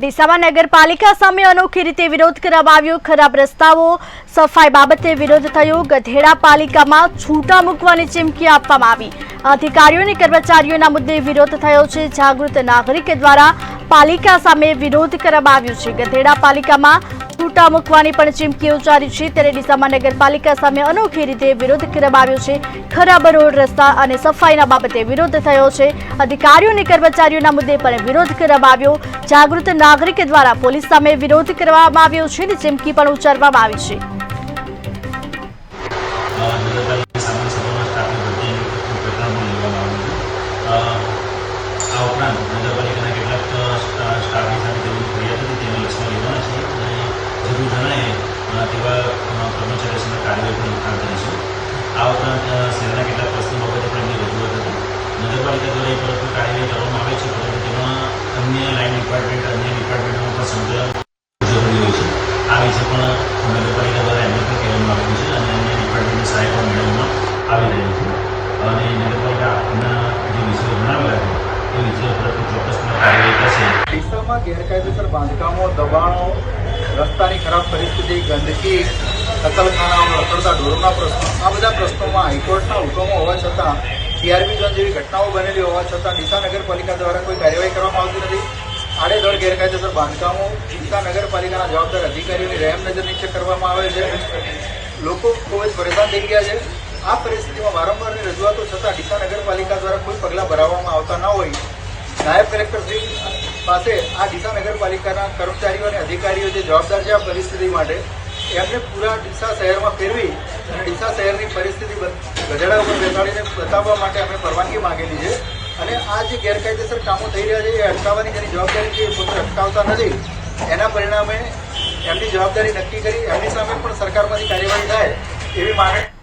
ડીસામાં નગરપાલિકા સામે અનોખી રીતે વિરોધ કરવામાં આવ્યો ખરાબ રસ્તાઓ, સફાઈ બાબતે વિરોધ થયો. ગધેડા પાલિકામાં છૂટા મૂકવાની ચીમકી આપવામાં આવી. અધિકારીઓ અને કર્મચારીઓના મુદ્દે વિરોધ થયો છે. જાગૃત નાગરિક દ્વારા પાલિકા સામે વિરોધ કરવામાં આવ્યો છે. ગધેડા પાલિકામાં છૂટા મૂકવાની પણ ચીમકી ઉચ્ચારી છે. ત્યારે ડીસામાં નગરપાલિકા સામે અનોખી રીતે વિરોધ કરવામાં આવ્યો છે. ખરાબ રોડ, રસ્તા અને સફાઈના બાબતે વિરોધ થયો છે. અધિકારીઓ અને કર્મચારીઓના મુદ્દે પણ વિરોધ કરવામાં આવ્યો. જાગૃત નાગરિક દ્વારા પોલીસ સામે વિરોધ કરવામાં આવ્યો છે અને ચીમકી પણ ઉચ્ચારવામાં આવી છે. નગરપાલિકા દ્વારા એ પર કાર્યવાહી કરવામાં આવે છે, પરંતુ તેમાં અન્ય લાઇન ડિપાર્ટમેન્ટ અન્ય ડિપાર્ટમેન્ટનું પણ સંકલન જરૂરી છે. આ વિશે પણ નગરપાલિકા દ્વારા એમને પણ કહેવામાં આવ્યું છે અને અન્ય ડિપાર્ટમેન્ટની સહાય પણ મેળવવામાં આવી રહી છે. અને નગરપાલિકાના જે વિષયો જણાવેલા છે, એ વિષયો પર ચોક્કસપણે કાર્યવાહી કરશે. ડીસામાં ગેરકાયદેસર બાંધકામો, દબાણો, રસ્તાની ખરાબ પરિસ્થિતિ, ગંદકી કતલખાનાઓ રખડતા ઢોરોના પ્રશ્નો, આ બધા પ્રશ્નોમાં હાઈકોર્ટના હુકમો હોવા છતાં ટીઆરબી ઝોન જેવી ઘટનાઓ બનેલી હોવા છતાં ડીસા નગરપાલિકા દ્વારા કોઈ કાર્યવાહી કરવામાં આવતી નથી. આડેધડ ગેરકાયદેસર બાંધકામો ડીસા નગરપાલિકાના જવાબદાર અધિકારીઓની રહેમ નજર નીચે કરવામાં આવે છે. લોકો ખૂબ જ પરેશાન થઈ ગયા છે. આ પરિસ્થિતિમાં વારંવારની રજૂઆતો છતાં ડીસા નગરપાલિકા દ્વારા કોઈ પગલાં ભરાવવામાં આવતા ન હોય. નાયબ કલેક્ટરશ્રી પાસે આ ડીસા નગરપાલિકાના કર્મચારીઓ અને અધિકારીઓ જે જવાબદાર છે આ પરિસ્થિતિ માટે એમને પૂરા ડીસા શહેરમાં ફેરવી અને ડીસા શહેરની પરિસ્થિતિ ગધેડા ઉપર બેસાડીને બતાવવા માટે અમે પરવાનગી માંગેલી છે. અને આ જે ગેરકાયદેસર કામો થઈ રહ્યા છે, એ અટકાવવાની જેની જવાબદારી છે એ પોતે અટકાવતા નથી. એના પરિણામે એમની જવાબદારી નક્કી કરી, એમની સામે પણ સરકારમાંથી કાર્યવાહી થાય એવી માંગણી